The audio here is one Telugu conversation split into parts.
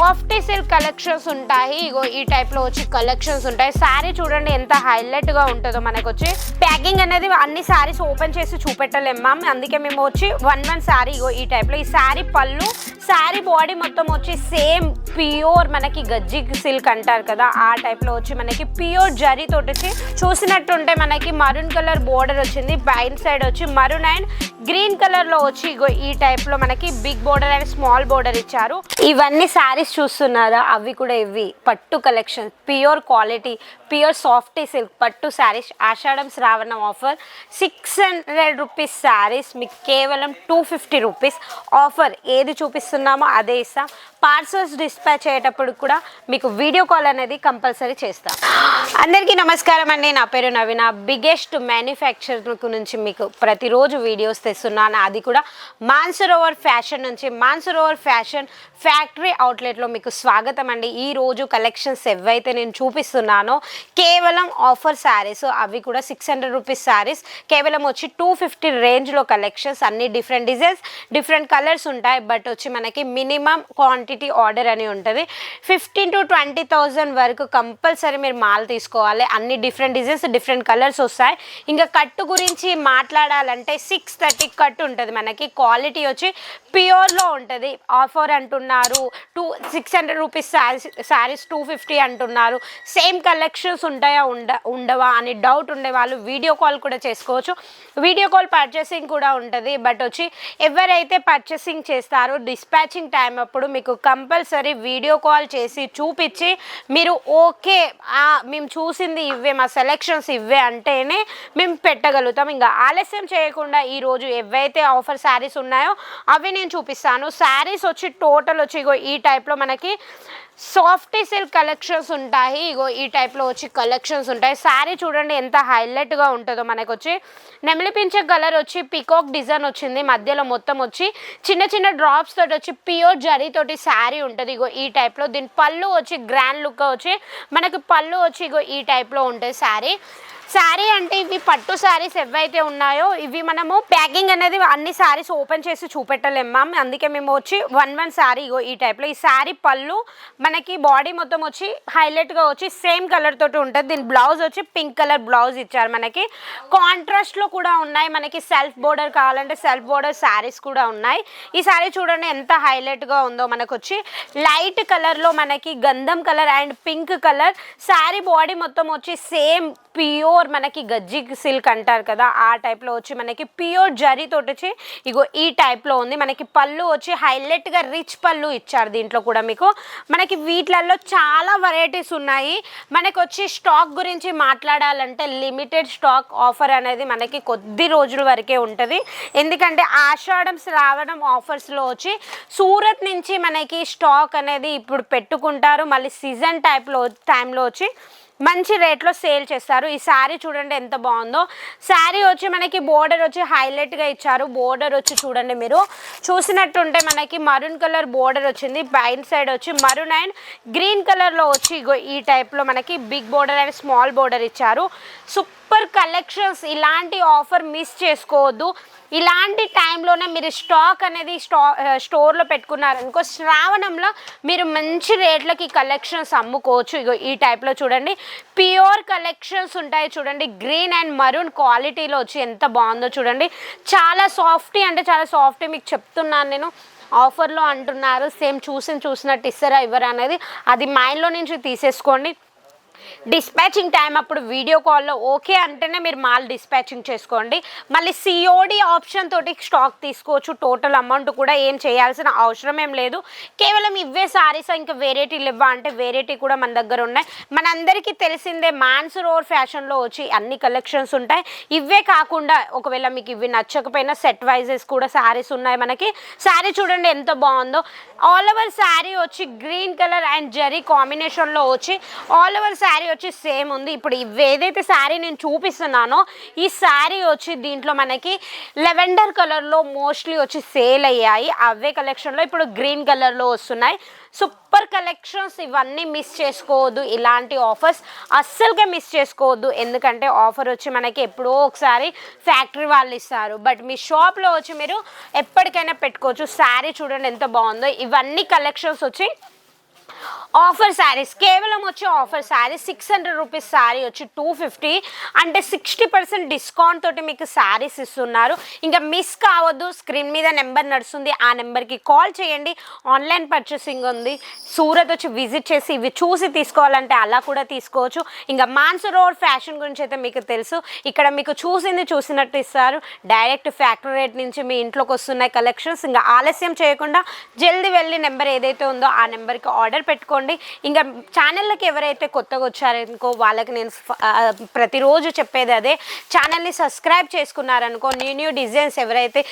సాఫ్ట్ సిల్క్ కలెక్షన్స్ ఉంటాయి. ఇగో ఈ టైప్లో వచ్చి కలెక్షన్స్ ఉంటాయి. శారీ చూడండి ఎంత హైలైట్గా ఉంటుందో మనకు వచ్చి ప్యాకింగ్ అనేది అన్ని శారీస్ ఓపెన్ చేసి చూపెట్టలేం మ్యామ్ అందుకే మేము వచ్చి వన్ వన్ శారీ ఇగో ఈ టైప్లో ఈ శారీ పళ్ళు శారీ బాడీ మొత్తం వచ్చి సేమ్ ప్యూర్ మనకి గజ్జి సిల్క్ అంటారు కదా. ఆ టైప్లో వచ్చి మనకి ప్యూర్ జరీ తోటి చూసినట్టుంటే మనకి మరూన్ కలర్ బోర్డర్ వచ్చింది. పైన సైడ్ వచ్చి మరూన్ అండ్ గ్రీన్ కలర్లో వచ్చి ఇగో ఈ టైప్లో మనకి big border and small border ఇచ్చారు. ఇవన్నీ శారీస్ చూస్తున్నారా? అవి కూడా ఇవి. పట్టు collection pure quality pure soft silk పట్టు saris. Ashadham Shravanam offer six hundred rupees saris. మీకు కేవలం టూ ఫిఫ్టీ రూపీస్ ఆఫర్ ఏది చూపిస్తున్నామో అదే ఇస్తాం. పార్సల్స్ డిస్పాచ్ అయ్యేటప్పుడు కూడా మీకు వీడియో కాల్ అనేది కంపల్సరీ చేస్తాం. అందరికీ నమస్కారం అండి. నా పేరు నవీన. బిగ్గెస్ట్ మ్యానుఫ్యాక్చర్ నుంచి మీకు ప్రతిరోజు వీడియోస్ తెస్తున్నాను అది కూడా మాన్సరోవర్ ఫ్యాషన్ నుంచి మాన్సరోవర్ ఫ్యాషన్ ఫ్యాక్టరీ అవుట్లెట్లో మీకు స్వాగతం అండి ఈ రోజు కలెక్షన్స్ ఏవైతే నేను చూపిస్తున్నానో కేవలం ఆఫర్ శారీస్. అవి కూడా సిక్స్ హండ్రెడ్ రూపీస్ శారీస్. కేవలం వచ్చి టూ ఫిఫ్టీ రేంజ్లో కలెక్షన్స్. అన్ని డిఫరెంట్ డిజైన్స్ డిఫరెంట్ కలర్స్ ఉంటాయి. బట్ వచ్చి మనకి మినిమం క్వాంటిటీ ఆర్డర్ అని ఉంటుంది. ఫిఫ్టీన్ టు ట్వంటీ థౌజండ్ వరకు కంపల్సరీ మీరు మాల్ తీసుకోవాలి. అన్ని డిఫరెంట్ డిజైన్స్ డిఫరెంట్ కలర్స్ వస్తాయి. ఇంకా కట్టు గురించి మాట్లాడాలంటే సిక్స్ థర్టీ కట్టు ఉంటుంది మనకి. క్వాలిటీ వచ్చి ప్యూర్లో ఉంటుంది. ఆఫర్ అంటున్నారు. Two six hundred rupees saris saris two fifty అంటున్నారు. సేమ్ కలెక్షన్స్ ఉంటాయా ఉండ ఉండవా అని డౌట్ ఉండే వాళ్ళు వీడియో కాల్ కూడా చేసుకోవచ్చు. వీడియో కాల్ పర్చేసింగ్ కూడా ఉంటుంది. బట్ వచ్చి ఎవరైతే పర్చేసింగ్ చేస్తారో డిస్పాచింగ్ టైం అప్పుడు మీకు కంపల్సరీ వీడియో కాల్ చేసి చూపించి మీరు ఓకే మేము చూసింది ఇవే మా సెలెక్షన్స్ ఇవే అంటేనే మేము పెట్టగలుగుతాం. ఇంకా ఆలస్యం చేయకుండా ఈరోజు ఏవైతే ఆఫర్ శారీస్ ఉన్నాయో అవి నేను చూపిస్తాను. శారీస్ వచ్చి టోటల్ వచ్చి ఇగో ఈ టైప్లో మనకి సాఫ్ట్ సిల్క్ కలెక్షన్స్ ఉంటాయి. ఇగో ఈ టైప్లో వచ్చి కలెక్షన్స్ ఉంటాయి. శారీ చూడండి ఎంత హైలైట్గా ఉంటుందో మనకు వచ్చి నెమలిపించే కలర్ వచ్చి పికాక్ డిజైన్ వచ్చింది. మధ్యలో మొత్తం వచ్చి చిన్న చిన్న డ్రాప్స్ తోటి వచ్చి ప్యూర్ జరీ తోటి శారీ ఉంటుంది. ఇగో ఈ టైప్లో దీని పళ్ళు వచ్చి గ్రాండ్ లుక్ వచ్చి మనకి పళ్ళు వచ్చి ఇగో ఈ టైప్లో ఉంటుంది శారీ. శారీ అంటే ఇవి పట్టు శారీస్ ఏవైతే ఉన్నాయో ఇవి మనము ప్యాకింగ్ అనేది అన్ని శారీస్ ఓపెన్ చేసి చూపెట్టలేం మ్యామ్. అందుకే మేము వచ్చి వన్ వన్ శారీ ఈ టైప్లో ఈ శారీ పళ్ళు మనకి బాడీ మొత్తం వచ్చి హైలైట్గా వచ్చి సేమ్ కలర్ తోటి ఉంటుంది. దీని బ్లౌజ్ వచ్చి పింక్ కలర్ బ్లౌజ్ ఇచ్చారు మనకి. కాంట్రాస్ట్లో కూడా ఉన్నాయి. మనకి సెల్ఫ్ బోర్డర్ కావాలంటే సెల్ఫ్ బోర్డర్ శారీస్ కూడా ఉన్నాయి. ఈ శారీ చూడండి ఎంత హైలైట్గా ఉందో మనకు వచ్చి లైట్ కలర్లో మనకి గంధం colour and pink colour sari body మొత్తం వచ్చి సేమ్ ప్యూర్ మనకి గజ్జి సిల్క్ అంటారు కదా ఆ టైప్లో వచ్చి మనకి ప్యూర్ జరీ తోటి వచ్చి ఇగో ఈ టైప్లో ఉంది. మనకి పళ్ళు వచ్చి హైలైట్గా రిచ్ పళ్ళు ఇచ్చారు దీంట్లో కూడా మీకు. మనకి వీటిలలో చాలా వెరైటీస్ ఉన్నాయి. మనకి వచ్చి స్టాక్ గురించి మాట్లాడాలంటే లిమిటెడ్ స్టాక్ ఆఫర్ అనేది మనకి కొద్ది రోజుల వరకే ఉంటుంది. ఎందుకంటే ఆషాఢం శ్రావణం ఆఫర్స్లో వచ్చి సూరత్ నుంచి మనకి స్టాక్ అనేది ఇప్పుడు పెట్టుకుంటారు. మళ్ళీ సీజన్ టైప్లో టైంలో వచ్చి మంచి రేట్లో సేల్ చేస్తారు. ఈ శారీ చూడండి ఎంత బాగుందో. శారీ వచ్చి మనకి బోర్డర్ వచ్చి హైలైట్గా ఇచ్చారు. బోర్డర్ వచ్చి చూడండి మీరు. చూసినట్టుంటే మనకి మరూన్ కలర్ బోర్డర్ వచ్చింది. పైన సైడ్ వచ్చి మరూన్ అండ్ గ్రీన్ కలర్లో వచ్చి ఈ టైప్లో మనకి big border and small border ఇచ్చారు. సూపర్ కలెక్షన్స్ ఇలాంటి ఆఫర్ మిస్ చేసుకోవద్దు. ఇలాంటి టైంలోనే మీరు స్టాక్ అనేది స్టా స్టోర్లో పెట్టుకున్నారనుకో శ్రావణంలో మీరు మంచి రేట్లకి కలెక్షన్స్ అమ్ముకోవచ్చు. ఇగో ఈ టైప్లో చూడండి. ప్యూర్ కలెక్షన్స్ ఉంటాయి చూడండి. గ్రీన్ అండ్ మరూన్ క్వాలిటీలో వచ్చి ఎంత బాగుందో చూడండి. చాలా సాఫ్టీ అంటే చాలా సాఫ్టీ మీకు చెప్తున్నాను నేను. ఆఫర్లో అంటున్నారు. సేమ్ చూసి చూసినట్టు ఇస్తారా ఇవ్వరా అనేది అది మైండ్లో నుంచి తీసేసుకోండి. డిస్పాచింగ్ టైం అప్పుడు వీడియో కాల్లో ఓకే అంటేనే మీరు మాల్ డిస్పాచింగ్ చేసుకోండి. మళ్ళీ సిఓడి ఆప్షన్ తోటి స్టాక్ తీసుకోవచ్చు. టోటల్ అమౌంట్ కూడా ఏం చేయాల్సిన అవసరం ఏం లేదు. కేవలం ఇవే సారీస్ ఇంకా వెరైటీలు ఇవ్వ అంటే వెరైటీ కూడా మన దగ్గర ఉన్నాయి. మనందరికీ తెలిసిందే మాన్స్ రోర్ ఫ్యాషన్లో వచ్చి అన్ని కలెక్షన్స్ ఉంటాయి. ఇవే కాకుండా ఒకవేళ మీకు ఇవి నచ్చకపోయినా సెట్ వైజెస్ కూడా శారీస్ ఉన్నాయి మనకి. శారీ చూడండి ఎంత బాగుందో. ఆల్ ఓవర్ శారీ వచ్చి గ్రీన్ కలర్ అండ్ జరీ కాంబినేషన్లో వచ్చి ఆల్ ఓవర్ శారీ వచ్చి సేమ్ ఉంది. ఇప్పుడు ఇవి ఏదైతే శారీ నేను చూపిస్తున్నానో ఈ శారీ వచ్చి దీంట్లో మనకి లెవెండర్ కలర్లో మోస్ట్లీ వచ్చి సేల్ అయ్యాయి. అవే కలెక్షన్లో ఇప్పుడు గ్రీన్ కలర్లో వస్తున్నాయి. సూపర్ కలెక్షన్స్ ఇవన్నీ మిస్ చేసుకోవద్దు. ఇలాంటి ఆఫర్స్ అస్సలుగా మిస్ చేసుకోవద్దు. ఎందుకంటే ఆఫర్ వచ్చి మనకి ఎప్పుడో ఒకసారి ఫ్యాక్టరీ వాళ్ళు ఇస్తారు. బట్ మీ షాప్లో వచ్చి మీరు ఎప్పటికైనా పెట్టుకోవచ్చు. శారీ చూడండి ఎంత బాగుందో. ఇవన్నీ కలెక్షన్స్ వచ్చి ఆఫర్ శారీస్ కేవలం వచ్చి offer saris six hundred rupees sari వచ్చి టూ ఫిఫ్టీ అంటే సిక్స్టీ పర్సెంట్ డిస్కౌంట్ తోటి మీకు శారీస్ ఇస్తున్నారు. ఇంకా మిస్ కావద్దు. స్క్రీన్ మీద నెంబర్ నడుస్తుంది. ఆ నెంబర్కి కాల్ చేయండి. ఆన్లైన్ పర్చేసింగ్ ఉంది. సూరత్ వచ్చి విజిట్ చేసి ఇవి చూసి తీసుకోవాలంటే అలా కూడా తీసుకోవచ్చు. ఇంకా మాన్సరోవర్ ఫ్యాషన్ గురించి అయితే మీకు తెలుసు. ఇక్కడ మీకు చూసింది చూసినట్టు ఇస్తారు. డైరెక్ట్ ఫ్యాక్టరీ రేట్ నుంచి మీ ఇంట్లోకి వస్తున్నాయి కలెక్షన్స్ ఇంకా ఆలస్యం చేయకుండా జల్దీ వెళ్ళి నెంబర్ ఏదైతే ఉందో ఆ నెంబర్కి ఆర్డర్ పెట్టుకోండి. ఇంకా ఛానల్కి ఎవరైతే కొత్తగా వచ్చారనుకో వాళ్ళకి నేను ప్రతిరోజు చెప్పేది అదే. ఛానల్ని సబ్స్క్రైబ్ చేసుకున్నారనుకో న్యూ న్యూ డిజైన్స్ ఎవరైతే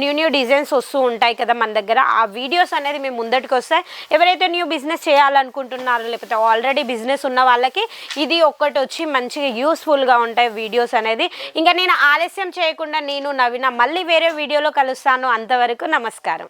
న్యూ న్యూ డిజైన్స్ వస్తూ ఉంటాయి కదా మన దగ్గర ఆ వీడియోస్ అనేది మేము ముందటికి వస్తాయి. ఎవరైతే న్యూ బిజినెస్ చేయాలనుకుంటున్నారో లేకపోతే ఆల్రెడీ బిజినెస్ ఉన్న వాళ్ళకి ఇది ఒక్కటి వచ్చి మంచిగా యూస్ఫుల్గా ఉంటాయి వీడియోస్ అనేది. ఇంకా నేను ఆలస్యం చేయకుండా నేను నవీన మళ్ళీ వేరే వీడియోలో కలుస్తాను. అంతవరకు నమస్కారం.